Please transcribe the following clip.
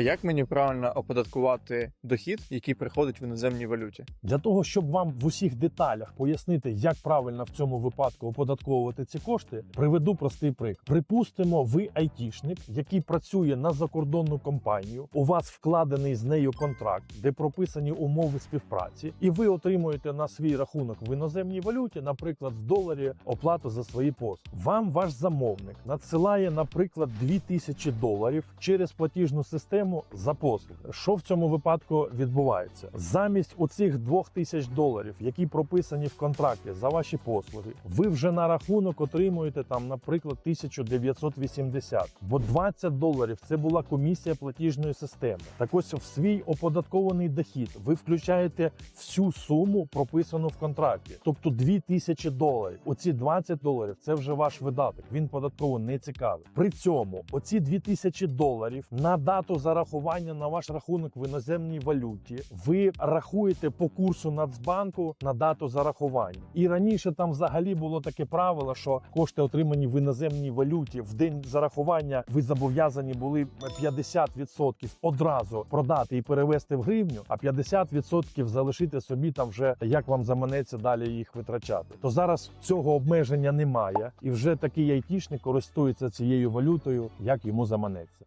А як мені правильно оподаткувати дохід, який приходить в іноземній валюті? Для того, щоб вам в усіх деталях пояснити, як правильно в цьому випадку оподатковувати ці кошти, приведу простий приклад. Припустимо, ви айтішник, який працює на закордонну компанію. У вас вкладений з нею контракт, де прописані умови співпраці, і ви отримуєте на свій рахунок в іноземній валюті, наприклад, в доларі оплату за свої послуги. Вам ваш замовник надсилає, наприклад, 2000 доларів через платіжну систему за послуги. Що в цьому випадку відбувається? Замість оцих 2000 доларів, які прописані в контракті за ваші послуги, ви вже на рахунок отримуєте там, наприклад, 1980. Бо 20 доларів це була комісія платіжної системи. Так ось в свій оподаткований дохід ви включаєте всю суму, прописану в контракті, тобто 2000 доларів. Оці 20 доларів це вже ваш видаток. Він податково не цікавий. При цьому оці 2000 доларів на дату зарахування на ваш рахунок в іноземній валюті ви рахуєте по курсу Нацбанку на дату зарахування. І раніше там взагалі було таке правило, що кошти отримані в іноземній валюті в день зарахування ви зобов'язані були 50% одразу продати і перевести в гривню, а 50% залишити собі там вже як вам заманеться далі їх витрачати. То зараз цього обмеження немає, і вже такий айтішник користується цією валютою, як йому заманеться.